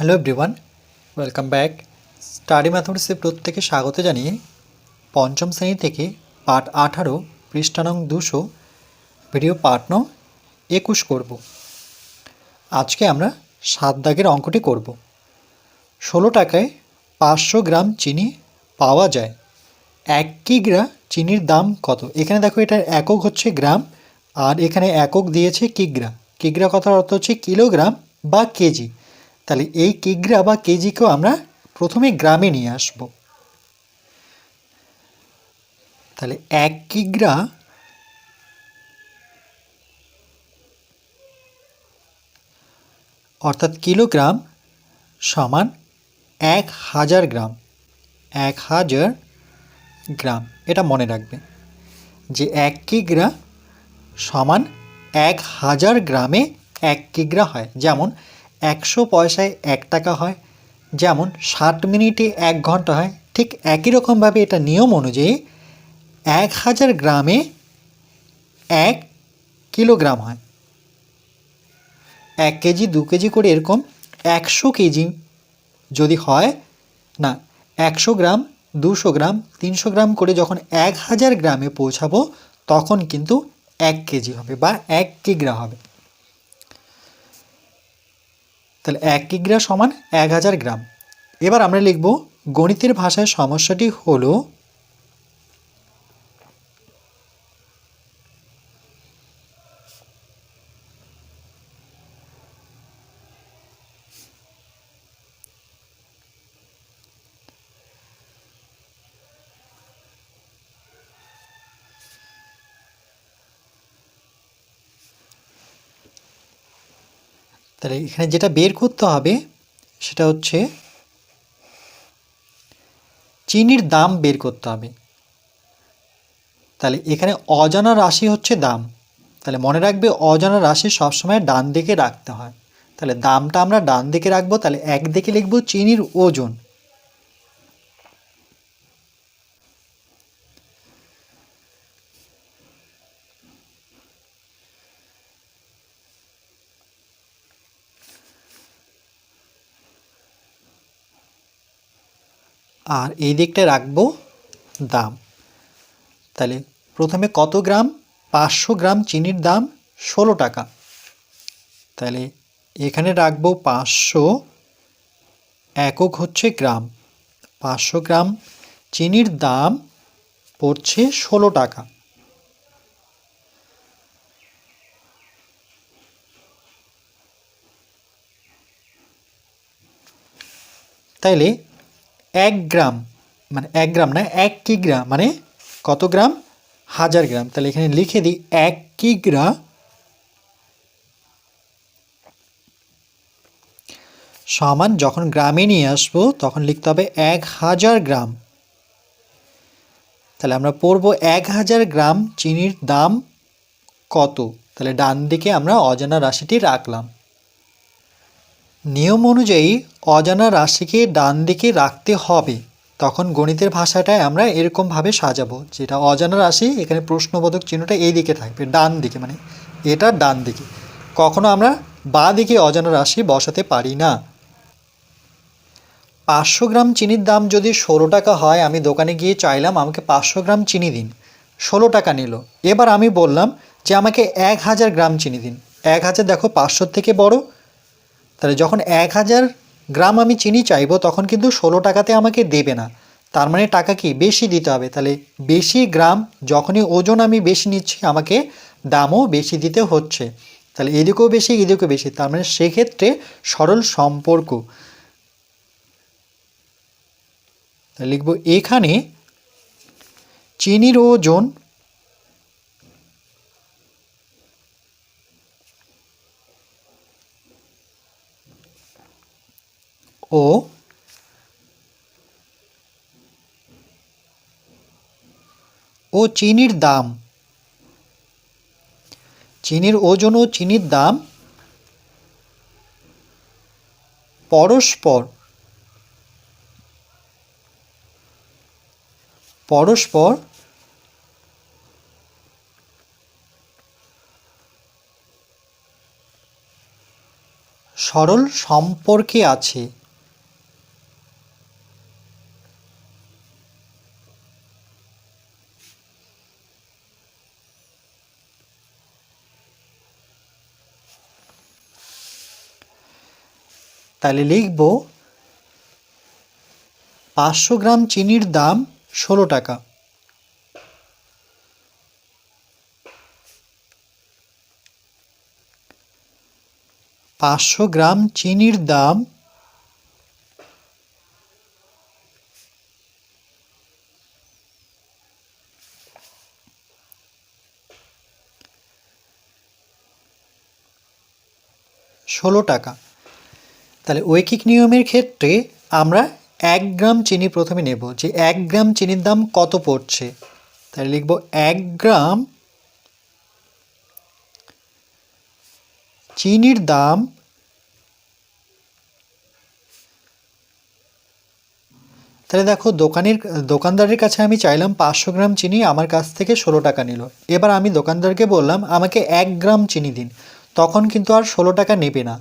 Hello everyone welcome back study ম্যাথমেটিক্সে প্রত্যেকে স্বাগত জানিয়ে পঞ্চম শ্রেণি থেকে পাঠ আঠারো, পৃষ্ঠা নং দুশো ভিডিও পাঠ নং একুশ করব। আজকে আমরা সাত দাগের অঙ্কটি করব। ষোলো টাকায় পাঁচশো গ্রাম চিনি পাওয়া যায়। এক কিগ্রা চিনির দাম কত? এখানে দেখো এটার একক হচ্ছে গ্রাম, আর এখানে একক দিয়েছে কিগ্রা। কিগ্রা কথার অর্থ হচ্ছে কিলোগ্রাম বা কেজি। তাহলে এই কিগ্রা বা কেজিকেও আমরা প্রথমে গ্রামে নিয়ে আসব। তাহলে এক কিগ্রা অর্থাৎ কিলোগ্রাম সমান এক হাজার গ্রাম, এক হাজার গ্রাম। এটা মনে রাখবে যে এক কিগ্রা সমান এক হাজার গ্রামে এক কিগ্রা হয়। যেমন একশো পয়সায় এক টাকা হয়। যেমন ষাট মিনিটে এক ঘণ্টা হয়, ঠিক একই রকমভাবে এটা নিয়ম অনুযায়ী এক হাজার গ্রামে এক কিলোগ্রাম হয়। এক কেজি, দু কেজি করে এরকম একশো কেজি যদি হয়, না, একশো গ্রাম, দুশো গ্রাম, তিনশো গ্রাম করে যখন এক হাজার গ্রামে পৌঁছাবো, তখন কিন্তু এক কেজি হবে বা এক কিগ্রা হবে। তাহলে এক কিগ্রা সমান এক হাজার গ্রাম। এবার আমরা লিখব গণিতের ভাষায় সমস্যাটি হলো তাহলে এখানে যেটা বের করতে হবে, সেটা হচ্ছে চিনির দাম বের করতে হবে। তাহলে এখানে অজানা রাশি হচ্ছে দাম। তাহলে মনে রাখবে অজানা রাশি সবসময় ডান দিকে রাখতে হয়। তাহলে দামটা আমরা ডান দিকে রাখব, তাহলে একদিকে লিখব চিনির ওজন। আর এই দিকটা রাখব দাম। তাহলে প্রথমে কত গ্রাম? পাঁচশো গ্রাম চিনির দাম ষোলো টাকা। তাহলে এখানে রাখব পাঁচশো। একক হচ্ছে গ্রাম। পাঁচশো গ্রাম চিনির দাম পড়ছে ষোলো টাকা। তাইলে এক গ্রাম মানে এক গ্রাম না, এক কিগ্রা মানে কত গ্রাম? হাজার গ্রাম। তাহলে এখানে লিখে দিই, এক কিগ্রা সমান যখন গ্রামে নিয়ে আসব, তখন লিখতে হবে এক হাজার গ্রাম। তাহলে আমরা পড়ব এক হাজার গ্রাম, চিনির দাম কত? তাহলে ডান দিকে আমরা অজানা রাশিটি রাখলাম। নিয়ম অনুযায়ী অজানা রাশিকে ডান দিকে রাখতে হবে। তখন গণিতের ভাষাটায় আমরা এরকমভাবে সাজাবো, যেটা অজানা রাশি, এখানে প্রশ্নবোধক চিহ্নটা এই দিকে থাকবে, ডান দিকে মানে এটা ডান দিকে। কখনো আমরা বা দিকে অজানা রাশি বসাতে পারি না। পাঁচশো গ্রাম চিনির দাম যদি ষোলো টাকা হয়, আমি দোকানে গিয়ে চাইলাম, আমাকে পাঁচশো গ্রাম চিনি দিন। ষোলো টাকা নিল। এবার আমি বললাম যে, আমাকে এক হাজার গ্রাম চিনি দিন। এক হাজার দেখো, পাঁচশোর থেকে বড়। তাহলে যখন এক হাজার গ্রাম আমি চিনি চাইব, তখন কিন্তু ষোলো টাকাতে আমাকে দেবে না। তার মানে টাকা কি? বেশি দিতে হবে। তাহলে বেশি গ্রাম, যখনই ওজন আমি বেশি নিচ্ছি, আমাকে দামও বেশি দিতে হচ্ছে। তাহলে এদিকেও বেশি এদিকেও বেশি। তার মানে সেক্ষেত্রে সরল সম্পর্ক। লিখব, এখানে চিনির ওজন ও ও চিনির দাম। চিনির ওজন ও চিনির দাম পরস্পর পরস্পর সরল সম্পর্কে আছে। তাহলে লিখব পাঁচশো গ্রাম চিনির দাম ষোলো টাকা। পাঁচশো গ্রাম চিনির দাম ষোলো টাকা। তাহলে ঐকিক নিয়মের ক্ষেত্রে আমরা এক গ্রাম চিনি প্রথমে নেব যে এক গ্রাম চিনির দাম কত পড়ছে? তাহলে লিখব এক গ্রাম চিনির দাম তাহলে দেখো দোকানের, দোকানদারের কাছে আমি চাইলাম পাঁচশো গ্রাম চিনি, আমার কাছ থেকে ষোলো টাকা নিল। এবার আমি দোকানদারকে বললাম, আমাকে এক গ্রাম চিনি দিন। তখন কিন্তু আর ষোলো টাকা নেবে না।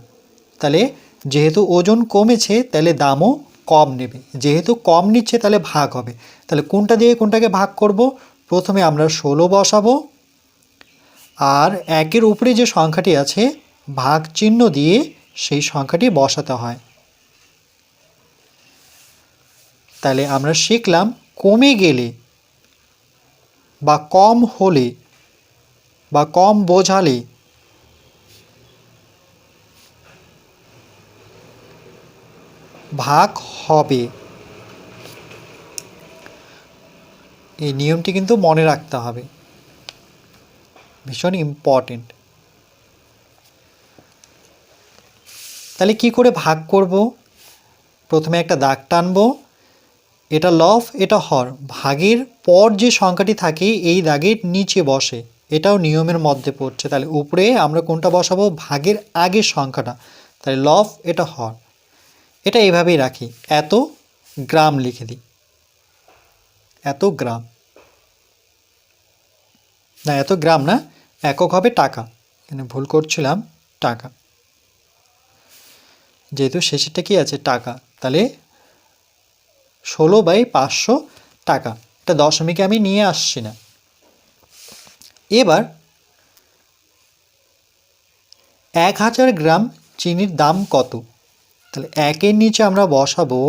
তাহলে যেহেতু ওজন কমেছে, তাহলে দামও কম নেবে। যেহেতু কম নিচ্ছে, তাহলে ভাগ হবে। তাহলে কোনটা দিয়ে কোনটাকে ভাগ করব? প্রথমে আমরা ষোলো বসাবো। আর একের উপরে যে সংখ্যাটি আছে, ভাগ চিহ্ন দিয়ে সেই সংখ্যাটি বসাতে হয়। তাহলে আমরা শিখলাম, কমে গেলে বা কম হলে বা কম বোঝালে ভাগ হবে। এই নিয়মটি কিন্তু মনে রাখতে হবে। ভীষণ ইম্পর্টেন্ট তাহলে কি করে ভাগ করব? প্রথমে একটা দাগ টানবো। এটা লফ, এটা হর। ভাগের পর যে সংখ্যাটি থাকে, এই দাগের নিচে বসে। এটাও নিয়মের মধ্যে পড়ছে। তাহলে উপরে আমরা কোনটা বসাবো? ভাগের আগের সংখ্যাটা। তাহলে লফ, এটা হর। এটা এইভাবেই রাখি। এত গ্রাম লিখে দিই। এত গ্রাম। না, এত গ্রাম না, একক হবে টাকা। এখানে ভুল করছিলাম, টাকা। যেহেতু শেষেরটা কি আছে? টাকা। তাহলে ষোলো বাই পাঁচশো টাকা। এটা দশমিকে আমি নিয়ে আসছি না। এবার এক হাজার গ্রাম চিনির দাম কত? তাহলে একের নিচে আমরা বসাবো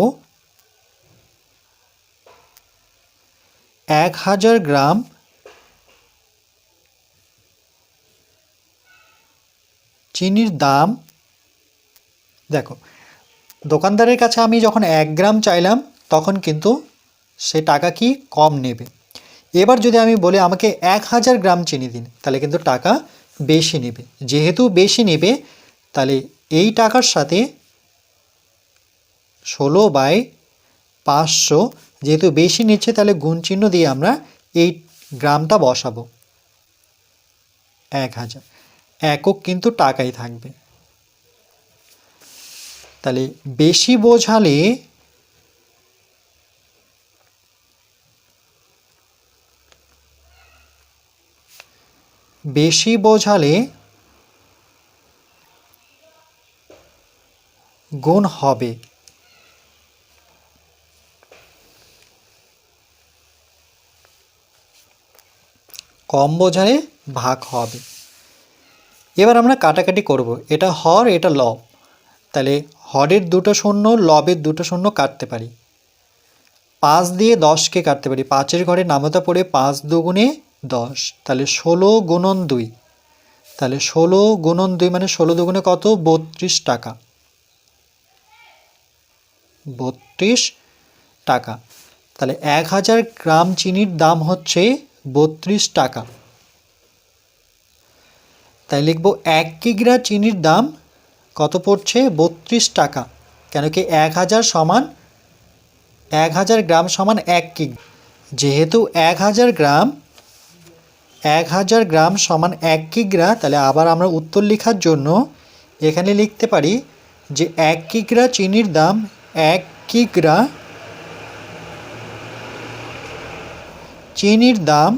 এক হাজার গ্রাম চিনির দাম, দেখো, দোকানদারের কাছে আমি যখন এক গ্রাম চাইলাম, তখন কিন্তু সে টাকা কি কম নেবে। এবার যদি আমি বলি আমাকে এক হাজার গ্রাম চিনি দিন, তাহলে কিন্তু টাকা বেশি নেবে। যেহেতু বেশি নেবে, তাহলে এই টাকার সাথে ষোলো বাই পাঁচশো। যেহেতু বেশি নিচ্ছে, তাহলে গুণ চিহ্ন দিয়ে আমরা এই গ্রামটা বসাবো। এক হাজার। একক কিন্তু টাকাই থাকবে। তাহলে বেশি বোঝালে বেশি বোঝালে গুণ হবে। কম বোঝালে ভাগ হবে। এবার আমরা কাটাকাটি করব। এটা হর, এটা লব। তাহলে হরের দুটো শূন্য, লবের দুটো শূন্য কাটতে পারি। পাঁচ দিয়ে দশকে কাটতে পারি। পাঁচের ঘরে নামতা পড়ে পাঁচ দুগুণে দশ। তাহলে ষোলো গুণন দুই। তাহলে ষোলো গুণন দুই মানে ষোলো দুগুণে কত? বত্রিশ টাকা। বত্রিশ টাকা। তাহলে এক হাজার গ্রাম চিনির দাম হচ্ছে বত্রিশ টাকা। তাই লিখব এক কিগ্রা চিনির দাম কত পড়ছে? বত্রিশ টাকা। কেন কি এক হাজার সমান, এক হাজার গ্রাম সমান এক কিগ। যেহেতু এক হাজার গ্রাম, এক হাজার গ্রাম সমান এক কিগ্রা, তাহলে আবার আমরা উত্তর লেখার জন্য এখানে লিখতে পারি যে এক কিগ্রা চিনির দাম এক কিগ্রা চিনির দাম?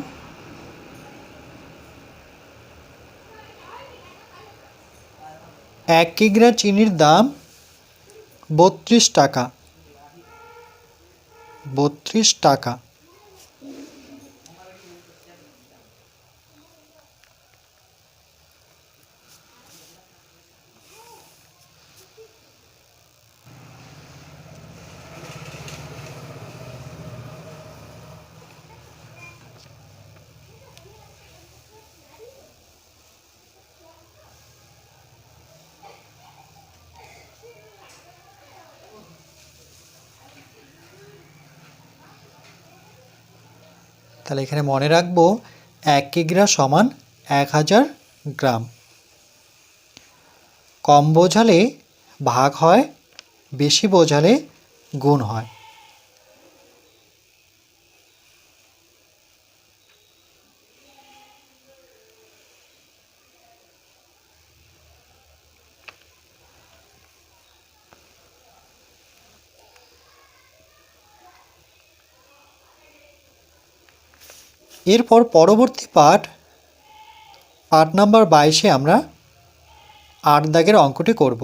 এক কিগ্রা চিনির দাম বত্রিশ টাকা। বত্রিশ টাকা। তাহলে এখানে মনে রাখব এক কিগ্রা সমান এক হাজার গ্রাম। কম বোঝালে ভাগ হয়, বেশি বোঝালে গুণ হয়। এরপর পরবর্তী পাঠ পাঠ নাম্বার বাইশে আমরা আট দাগের অঙ্কটি করব।